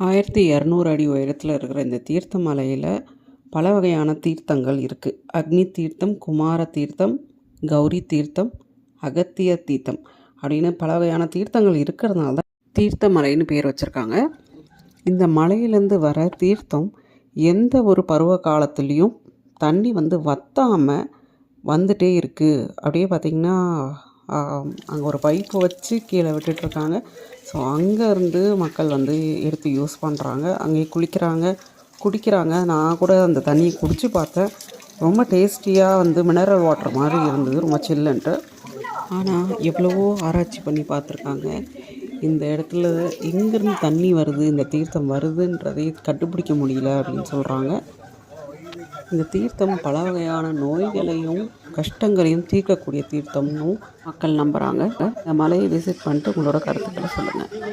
ஆயிரத்தி இரநூறு அடி உயரத்தில் இருக்கிற இந்த தீர்த்த மலையில் பல வகையான தீர்த்தங்கள் இருக்குது அக்னி தீர்த்தம் குமார தீர்த்தம் கௌரி தீர்த்தம் அகத்திய தீர்த்தம் அப்படின்னு பல வகையான தீர்த்தங்கள் இருக்கிறதுனால தான் தீர்த்த மலைன்னு பேர் வச்சுருக்காங்க. இந்த மலையிலேருந்து வர தீர்த்தம் எந்த ஒரு பருவ காலத்துலேயும் தண்ணி வந்து வத்தாமல் வந்துட்டே இருக்குது அப்படியே பார்த்திங்கன்னா அங்கே ஒரு பைப்பு வச்சு கீழே விட்டுட்ருக்காங்க. ஸோ அங்கேருந்து மக்கள் வந்து எடுத்து யூஸ் பண்ணுறாங்க அங்கேயே குளிக்கிறாங்க. குடிக்கிறாங்க. நான் கூட அந்த தண்ணியை குடித்து பார்த்தேன். ரொம்ப டேஸ்டியாக வந்து மினரல் வாட்டர் மாதிரி இருந்தது. ரொம்ப சில்லுன்ட்டு ஆனால் எவ்வளவோ ஆராய்ச்சி பண்ணி பார்த்துருக்காங்க. இந்த இடத்துல எங்கேருந்து தண்ணி வருது இந்த தீர்த்தம் வருதுன்றதை கண்டுபிடிக்க முடியல அப்படின்னு சொல்கிறாங்க இந்த தீர்த்தம் பல வகையான நோய்களையும் கஷ்டங்களையும் தீர்க்கக்கூடிய தீர்த்தம்னு மக்கள் நம்புகிறாங்க இந்த மலையை விசிட் பண்ணிட்டு உங்களோட கருத்துக்களை சொல்லுங்கள்